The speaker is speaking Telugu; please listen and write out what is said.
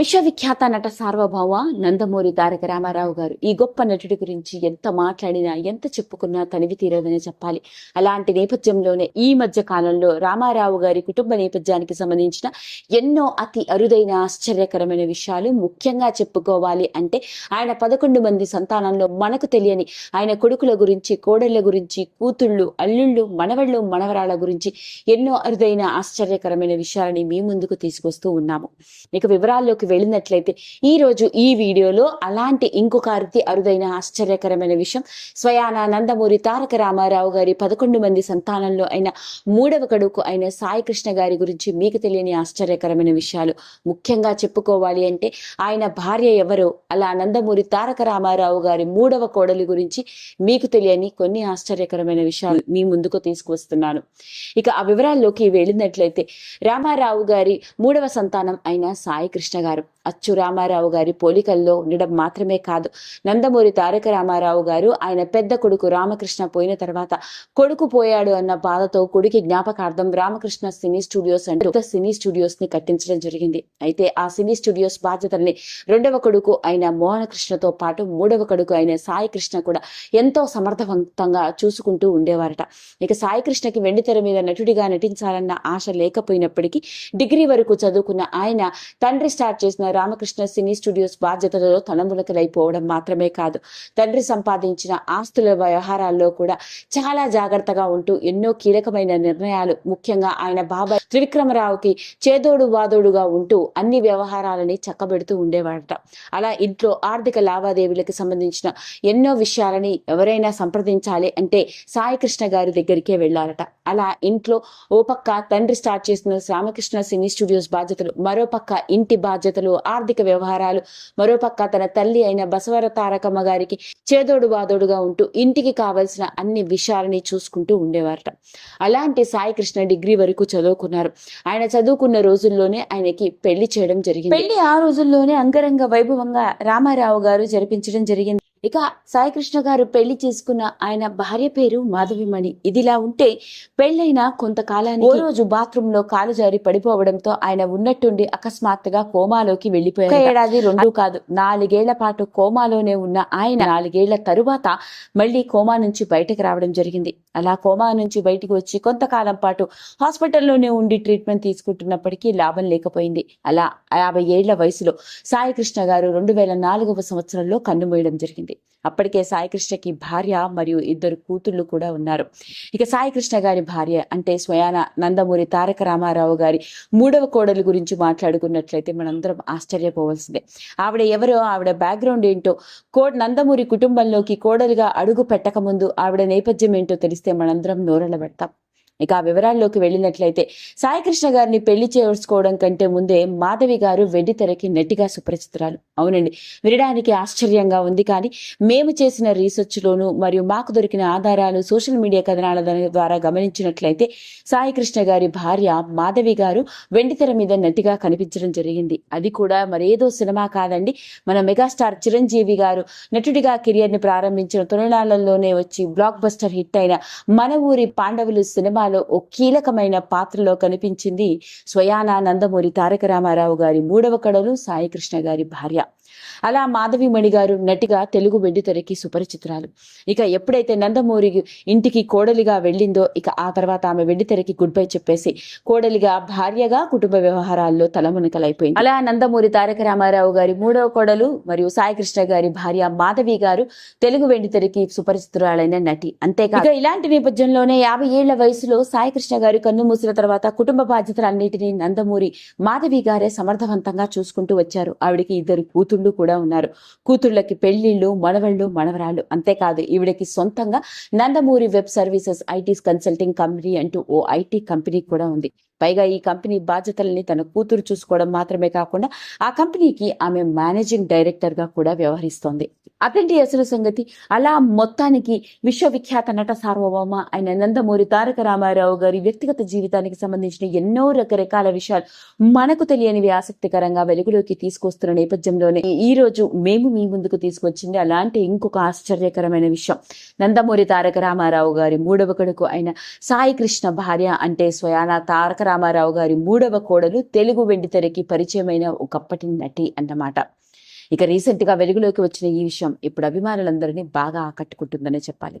విశ్వవిఖ్యాత నట సార్వభౌమ నందమూరి తారక రామారావు గారు ఈ గొప్ప నటుడి గురించి ఎంత మాట్లాడినా ఎంత చెప్పుకున్నా తనివి తీరదనే చెప్పాలి. అలాంటి నేపథ్యంలోనే ఈ మధ్య కాలంలో రామారావు గారి కుటుంబ నేపథ్యానికి సంబంధించిన ఎన్నో అతి అరుదైన ఆశ్చర్యకరమైన విషయాలు ముఖ్యంగా చెప్పుకోవాలి అంటే ఆయన పదకొండు మంది సంతానంలో మనకు తెలియని ఆయన కొడుకుల గురించి కోడళ్ళ గురించి కూతుళ్ళు అల్లుళ్ళు మనవళ్ళు మనవరాళ్ళ గురించి ఎన్నో అరుదైన ఆశ్చర్యకరమైన విషయాలని మీ ముందుకు తీసుకొస్తూ ఉన్నాము. ఇక వివరాల్లోకి వెళ్ళినట్లయితే ఈ రోజు ఈ వీడియోలో అలాంటి ఇంకొక అతి అరుదైన ఆశ్చర్యకరమైన విషయం. స్వయాన నందమూరి తారక రామారావు గారి పదకొండు మంది సంతానంలో అయిన మూడవ కడుకు అయిన సాయి కృష్ణ గారి గురించి మీకు తెలియని ఆశ్చర్యకరమైన విషయాలు ముఖ్యంగా చెప్పుకోవాలి అంటే ఆయన భార్య ఎవరో అలా నందమూరి తారక రామారావు గారి మూడవ కోడలి గురించి మీకు తెలియని కొన్ని ఆశ్చర్యకరమైన విషయాలు మీ ముందుకు తీసుకువస్తున్నాను. ఇక ఆ వివరాల్లోకి వెళ్ళినట్లయితే రామారావు గారి మూడవ సంతానం అయిన సాయి కృష్ణ గారు అచ్చు రామారావు గారి పోలికల్లో ఉండడం మాత్రమే కాదు. నందమూరి తారక రామారావు గారు ఆయన పెద్ద కొడుకు రామకృష్ణ పోయిన తర్వాత కొడుకు పోయాడు అన్న బాధతో కొడుకి జ్ఞాపకార్థం రామకృష్ణ సినీ స్టూడియోస్ అంటూ సినీ స్టూడియోస్ని కట్టించడం జరిగింది. అయితే ఆ సినీ స్టూడియోస్ బాధ్యతల్ని రెండవ కొడుకు అయిన మోహన కృష్ణతో పాటు మూడవ కొడుకు అయిన సాయి కృష్ణ కూడా ఎంతో సమర్థవంతంగా చూసుకుంటూ ఉండేవారట. ఇక సాయి కృష్ణకి వెండితెర మీద నటుడిగా నటించాలన్న ఆశ లేకపోయినప్పటికీ డిగ్రీ వరకు చదువుకున్న ఆయన తండ్రి స్టార్ట్ చేసిన రామకృష్ణ సినీ స్టూడియోస్ బాధ్యతలలో తలమునకలైపోవడం మాత్రమే కాదు. తండ్రి సంపాదించిన ఆస్తుల వ్యవహారాల్లో కూడా చాలా జాగ్రత్తగా ఉంటూ ఎన్నో కీలకమైన నిర్ణయాలు ముఖ్యంగా ఆయన బాబాయ్ త్రివిక్రమరావుకి చేదోడు వాదోడుగా ఉంటూ అన్ని వ్యవహారాలని చక్కబెడుతూ ఉండేవాడట అలా ఇంట్లో ఆర్థిక లావాదేవీలకు సంబంధించిన ఎన్నో విషయాలని ఎవరైనా సంప్రదించాలి అంటే సాయికృష్ణ గారి దగ్గరికే వెళ్ళాలట అలా ఇంట్లో ఓ పక్క తండ్రి స్టార్ట్ చేసిన రామకృష్ణ సినీ స్టూడియోస్ బాధ్యతలు మరో పక్క ఇంటి బాధ్యతలు ఆర్థిక వ్యవహారాలు మరో పక్క తన తల్లి అయిన బసవర తారకమ్మ గారికి చేదోడు వాదోడుగా ఉంటూ ఇంటికి కావలసిన అన్ని విషయాలని చూసుకుంటూ ఉండేవారట. అలాంటి సాయి కృష్ణ డిగ్రీ వరకు చదువుకున్నారు. ఆయన చదువుకున్న రోజుల్లోనే ఆయనకి పెళ్ళి చేయడం జరిగింది. పెళ్ళి ఆ రోజుల్లోనే అంగరంగ వైభవంగా రామారావు గారు జరిపించడం జరిగింది. ఇక సాయి కృష్ణ గారు పెళ్ళి చేసుకున్న ఆయన భార్య పేరు మాధవిమణి. ఇదిలా ఉంటే పెళ్ళైన కొంతకాలానికి ఓ రోజు బాత్రూమ్లో కాలు జారి పడిపోవడంతో ఆయన ఉన్నట్టుండి అకస్మాత్తుగా కోమాలోకి వెళ్ళిపోయారు ఏడాది రెండు కాదు నాలుగేళ్ళ పాటు కోమాలోనే ఉన్న ఆయన నాలుగేళ్ళ తరువాత మళ్ళీ కోమా నుంచి బయటకు రావడం జరిగింది. అలా కోమా నుంచి బయటికి వచ్చి కొంతకాలం పాటు హాస్పిటల్లోనే ఉండి ట్రీట్మెంట్ తీసుకుంటున్నప్పటికీ లాభం లేకపోయింది. అలా యాభై ఏళ్ళ వయసులో సాయి కృష్ణ గారు రెండు వేల నాలుగవ సంవత్సరంలో కన్నుమూయడం జరిగింది. అప్పటికే సాయికృష్ణకి భార్య మరియు ఇద్దరు కూతుళ్ళు కూడా ఉన్నారు. ఇక సాయికృష్ణ గారి భార్య అంటే స్వయాన నందమూరి తారక రామారావు గారి మూడవ కోడలు గురించి మాట్లాడుకున్నట్లయితే మనందరం ఆశ్చర్యపోవాల్సిందే. ఆవిడ ఎవరో ఆవిడ బ్యాక్గ్రౌండ్ ఏంటో కోడ్ నందమూరి కుటుంబంలోకి కోడలుగా అడుగు పెట్టకముందు ఆవిడ నేపథ్యం ఏంటో తెలిస్తే మనందరం నోరలబెడతాం ఇక ఆ వివరాల్లోకి వెళ్ళినట్లయితే సాయికృష్ణ గారిని పెళ్ళి చేసుకోవడం కంటే ముందే మాధవి గారు వెండి తెరకి నటిగా సుపరిచితురాలు. అవునండి. వినడానికి ఆశ్చర్యంగా ఉంది కానీ మేము చేసిన రీసెర్చ్లోను మరియు మాకు దొరికిన ఆధారాలు సోషల్ మీడియా కథనాల ద్వారా గమనించినట్లయితే సాయికృష్ణ గారి భార్య మాధవి గారు వెండి తెర మీద నటిగా కనిపించడం జరిగింది. అది కూడా మరేదో సినిమా కాదండి. మన మెగాస్టార్ చిరంజీవి గారు నటుడిగా కెరియర్ని ప్రారంభించిన తొలినాళ్ళలోనే వచ్చి బ్లాక్ బస్టర్ హిట్ అయిన మన ఊరి పాండవులు సినిమా సినిమాలో ఓ కీలకమైన పాత్రలో కనిపించింది స్వయానా నందమూరి తారక రామారావు గారి మూడవ కడలు సాయికృష్ణ గారి భార్య. అలా మాధవిమణి గారు నటిగా తెలుగు వెండితెరకి సుపరిచితురాలు. ఇక ఎప్పుడైతే నందమూరి ఇంటికి కోడలిగా వెళ్ళిందో ఇక ఆ తర్వాత ఆమె వెండితెరకి గుడ్ బై చెప్పేసి కోడలిగా భార్యగా కుటుంబ వ్యవహారాల్లో తలమునకలైపోయింది. అలా నందమూరి తారక రామారావు గారి మూడవ కోడలు మరియు సాయికృష్ణ గారి భార్య మాధవి గారు తెలుగు వెండితెరకి సుపరిచితురాలైన నటి. అంతేకాక ఇలాంటి నేపథ్యంలోనే యాభై ఏళ్ళ వయసులో సాయికృష్ణ గారు కన్ను మూసిన తర్వాత కుటుంబ బాధ్యతలన్నిటినీ నందమూరి మాధవి గారే సమర్థవంతంగా చూసుకుంటూ వచ్చారు. ఆవిడకి ఇద్దరు కూతుళ్ళు కూడా ఉన్నారు. కూతుళ్ళకి పెళ్ళిళ్ళు మనవళ్ళు మనవరాళ్ళు అంతేకాదు ఈవిడకి సొంతంగా Nandamuri web services IT consulting company అంటూ ఓ ఐటీ కంపెనీ కూడా ఉంది. పైగా ఈ కంపెనీ బాధ్యతల్ని తన కూతురు చూసుకోవడం మాత్రమే కాకుండా ఆ కంపెనీకి ఆమె మేనేజింగ్ డైరెక్టర్గా కూడా వ్యవహరిస్తోంది. అతని అసలు సంగతి? అలా మొత్తానికి విశ్వవిఖ్యాత నట సార్వభౌమ అయిన నందమూరి తారక రామారావు గారి వ్యక్తిగత జీవితానికి సంబంధించిన ఎన్నో రకరకాల విషయాలు మనకు తెలియనివి ఆసక్తికరంగా వెలుగులోకి తీసుకొస్తున్న నేపథ్యంలోనే ఈ రోజు మేము మీ ముందుకు తీసుకొచ్చింది అలాంటి ఇంకొక ఆశ్చర్యకరమైన విషయం. నందమూరి తారక రామారావు గారి మూడవ కొడుకు అయిన సాయి కృష్ణ భార్య అంటే స్వయాన తారక రామారావు గారి మూడవ కోడలు తెలుగు వెండితెరకి పరిచయమైన ఒకప్పటి నటి అన్నమాట. ఇక రీసెంట్గా వెలుగులోకి వచ్చిన ఈ విషయం ఇప్పుడు అభిమానులందరినీ బాగా ఆకట్టుకుంటుందనే చెప్పాలి.